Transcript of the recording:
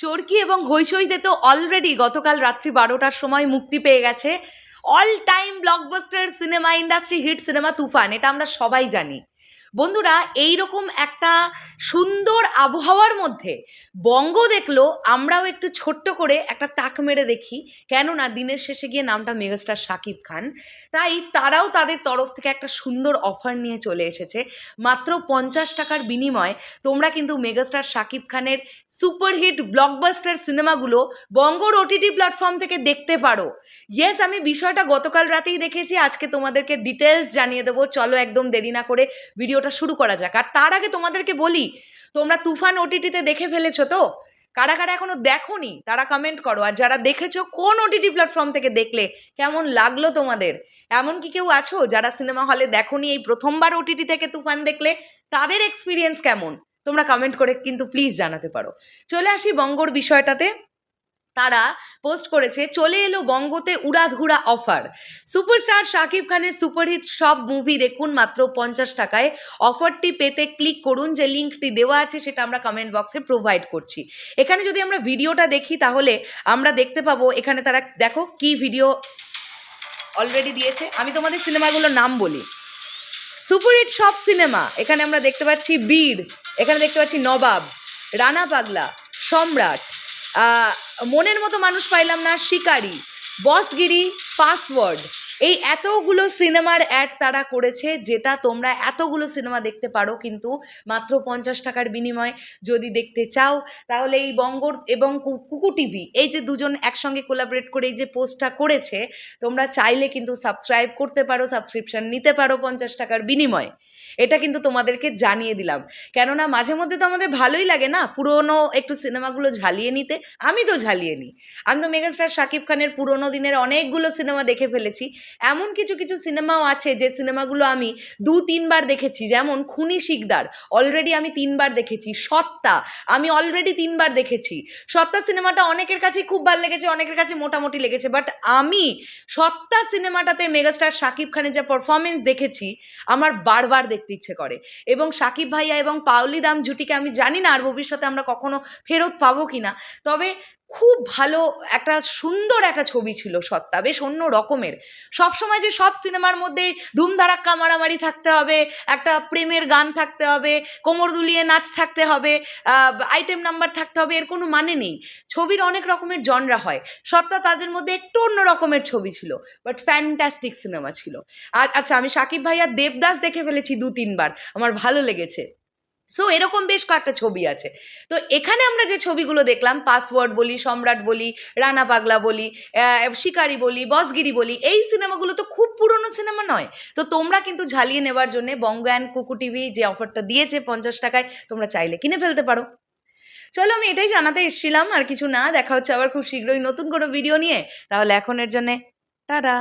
চরকি এবং হইচইতে তো অলরেডি গতকাল রাত্রি বারোটার সময় মুক্তি পেয়ে গেছে। All time blockbuster cinema industry hit cinema Toofan, এটা আমরা সবাই জানি। বন্ধুরা এই রকম একটা সুন্দর আবহাওয়ার মধ্যে। বঙ্গ দেখল, আমরাও একটু ছোট্ট করে একটা তাক মেরে দেখি। কেননা দিনের শেষে গিয়ে নামটা মেগাস্টার শাকিব খান। তাই তারাও তাদের তরফ থেকে একটা সুন্দর অফার নিয়ে চলে এসেছে। মাত্র পঞ্চাশ টাকার বিনিময়ে তোমরা কিন্তু মেগাস্টার শাকিব খানের সুপারহিট ব্লকবাস্টার সিনেমাগুলো বঙ্গর ওটিটি প্ল্যাটফর্ম থেকে দেখতে পারো। ইয়েস আমি বিষয়টা গতকাল রাতেই দেখেছি। আজকে তোমাদেরকে ডিটেলস জানিয়ে দেবো। চলো একদম দেরি না করে ভিডিওটা শুরু করা যাক। আর তার আগে তোমাদেরকে বলি তোমরা তুফান ওটিটিতে দেখে ফেলেছো তো? কারা কারা এখনও দেখোনি, তারা কমেন্ট করো। আর যারা দেখেছ, কোন ওটিটি প্ল্যাটফর্ম থেকে দেখলে, কেমন লাগল তোমাদের? এমন কি কেউ আছো যারা সিনেমা হলে দেখোনি, এই প্রথমবার ওটিটি থেকে তুফান দেখলে? তাদের এক্সপিরিয়েন্স কেমন? তোমরা কমেন্ট করে কিন্তু প্লিজ জানাতে পারো। চলে আসি বঙ্গর বিষয়টাতে। তারা পোস্ট করেছে, চলে এলো বঙ্গতে উড়াধুরা অফার। সুপারস্টার শাকিব খানের সুপারহিট সব মুভি দেখুন মাত্র পঞ্চাশ টাকায়। অফারটি পেতে ক্লিক করুন, যে লিঙ্কটি দেওয়া আছে সেটা আমরা কমেন্ট বক্সে প্রোভাইড করছি। এখানে যদি আমরা ভিডিওটা দেখি, তাহলে আমরা দেখতে পাবো, এখানে তারা, দেখো কি ভিডিও অলরেডি দিয়েছে। আমি তোমাদের সিনেমাগুলোর নাম বলি। সুপারহিট সব সিনেমা, এখানে আমরা দেখতে পাচ্ছি বীর, এখানে দেখতে পাচ্ছি নবাব, রানা পাগলা, সম্রাট মনের মতো মানুষ পাইলাম না শিকারি। বসগিরি পাসওয়ার্ড এই এতগুলো সিনেমার অ্যাড তারা করেছে, যেটা তোমরা এতগুলো সিনেমা দেখতে পারো কিন্তু মাত্র পঞ্চাশ টাকার বিনিময়ে যদি দেখতে চাও, তাহলে এই বঙ্গর এবং কুকু টিভি, এই যে দুজন একসঙ্গে কোলাবরেট করে এই যে পোস্টটা করেছে, তোমরা চাইলে কিন্তু সাবস্ক্রাইব করতে পারো সাবস্ক্রিপশন নিতে পারো পঞ্চাশ টাকার বিনিময়ে। এটা কিন্তু তোমাদেরকে জানিয়ে দিলাম। কেননা মাঝে মধ্যে তো আমাদের ভালোই লাগে না পুরনো একটু সিনেমাগুলো ঝালিয়ে নিতে, আমি তো ঝালিয়ে নিই আমি তো মেগাস্টার শাকিব খানের পুরোনো দিনের অনেকগুলো সিনেমা দেখে ফেলেছি এমন কিছু কিছু সিনেমাও আছে যে সিনেমাগুলো আমি দু, তিনবার দেখেছি। যেমন খুনি শিকদার অলরেডি আমি তিনবার দেখেছি। সত্তা, আমি অলরেডি তিনবার দেখেছি। সত্তা সিনেমাটা অনেকের কাছে খুব ভালো লেগেছে, অনেকের কাছে মোটামুটি লেগেছে বাট আমি সত্তা সিনেমাটাতে মেগাস্টার শাকিব খানের যে পারফরমেন্স দেখেছি, আমার বারবার দেখতে ইচ্ছে করে। এবং শাকিব ভাইয়া এবং পাওলি দাম জুটিকে আমি জানি না আর ভবিষ্যতে আমরা কখনো ফেরত পাবো কিনা। তবে খুব ভালো একটা সুন্দর একটা ছবি ছিল সত্তা, বেশ অন্য রকমের। সবসময় যে সব সিনেমার মধ্যে ধুমধারাক্কা মারামারি থাকতে হবে, একটা প্রেমের গান থাকতে হবে, কোমর দুলিয়ে নাচ থাকতে হবে আইটেম নাম্বার থাকতে হবে, এর কোনো মানে নেই। ছবির অনেক রকমের জনরা হয়। সত্তা তাদের মধ্যে একটু অন্য রকমের ছবি ছিল বাট ফ্যান্টাস্টিক সিনেমা ছিল। আর আচ্ছা আমি সাকিব ভাইয়া দেবদাস দেখে ফেলেছি দু তিনবার আমার ভালো লেগেছে। সো এরকম বেশ কয়েকটা ছবি আছে। তো এখানে আমরা যে ছবিগুলো দেখলাম, পাসওয়ার্ড বলি, সম্রাট বলি, রানা পাগলা বলি শিকারি বলি, বসগিরি বলি, এই সিনেমাগুলো তো খুব পুরনো সিনেমা নয়। তো তোমরা কিন্তু ঝালিয়ে নেবার জন্য বঙ্গ অ্যান্ড কুকু টিভি যে অফারটা দিয়েছে পঞ্চাশ টাকায়, তোমরা চাইলে কিনে ফেলতে পারো। চলো আমি এটাই জানাতে এসেছিলাম, আর কিছু না, দেখা হচ্ছে আবার খুব শীঘ্রই নতুন কোনো ভিডিও নিয়ে। তাহলে এখনের জন্যে, টাটা!